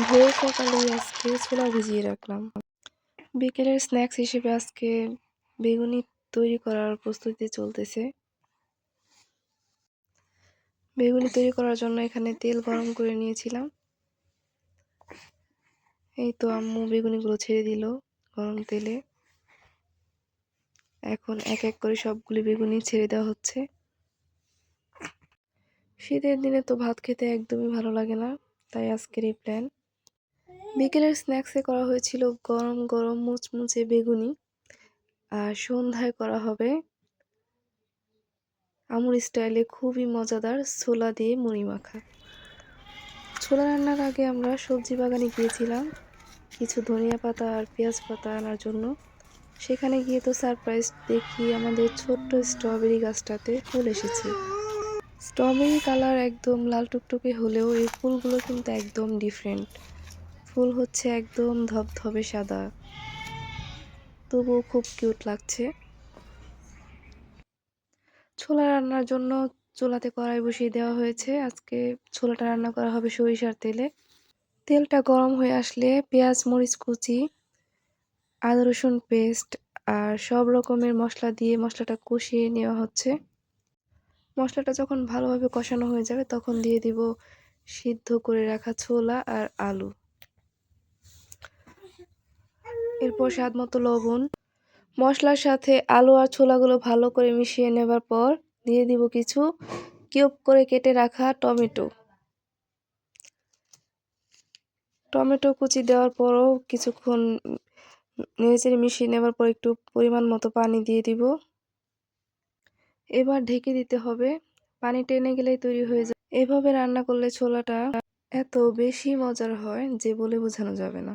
ভোর সকালেই আজকে ছোলা ভিজিয়ে রাখলাম। বিকেলের স্ন্যাক্স হিসেবে আজকে বেগুনি তৈরি করার প্রস্তুতি চলতেছে। বেগুনি তৈরি করার জন্য এখানে তেল গরম করে নিয়েছিলাম। এই তো আম্মু বেগুনিগুলো ছেড়ে দিল গরম তেলে। এখন এক এক করে সবগুলি বেগুনি ছেড়ে দেওয়া হচ্ছে। শীতের দিনে তো ভাত খেতে একদমই ভালো লাগে না, তাই আজকের এই প্ল্যান বিকেলের স্ন্যাক্সে করা হয়েছিল গরম গরম মুচমুচে বেগুনি আর সন্ধ্যায় করা হবে আমুর স্টাইলে খুবই মজাদার ছোলা দিয়ে মুড়ি মাখা। ছোলা রান্নার আগে আমরা সবজি বাগানে গিয়েছিলাম, কিছু ধনিয়া পাতা আর পেঁয়াজ পাতা আনার জন্য। সেখানে গিয়ে তো সারপ্রাইজ দেখি আমাদের ছোট্ট স্ট্রবেরি গাছটাতে ফুল এসেছে। স্ট্রবেরি কালার একদম লাল টুকটুকে হলেও এই ফুলগুলো কিন্তু একদম ডিফারেন্ট ফুল হচ্ছে একদম ধবধবে সাদা। তবুও খুব কিউট লাগছে। ছোলা রান্নার জন্য চুলাতে কড়াই বসিয়ে দেওয়া হয়েছে। আজকে ছোলাটা রান্না করা হবে সরিষার তেলে। তেলটা গরম হয়ে আসলে পেঁয়াজ, মরিচ কুচি, আদা, রসুন পেস্ট আর সব রকমের মশলা দিয়ে মশলাটা কষিয়ে নেওয়া হচ্ছে। মশলাটা যখন ভালোভাবে কষানো হয়ে যাবে তখন দিয়ে দিব সিদ্ধ করে রাখা ছোলা আর আলু। এরপর স্বাদ মতো লবণ, মশলার সাথে আলু আর ছোলাগুলো ভালো করে মিশিয়ে নেবার পর দিয়ে দিব কিছু কিউব করে কেটে রাখা টমেটো। টমেটো কুচি দেওয়ার পরও কিছুক্ষণ নেড়েচেড়ে মিশিয়ে নেবার পর একটু পরিমাণ মতো পানি দিয়ে দিব। এবার ঢেকে দিতে হবে। পানি টেনে গেলেই তৈরি হয়ে যায়। এভাবে রান্না করলে ছোলাটা এত বেশি মজার হয় যে বলে বোঝানো যাবে না।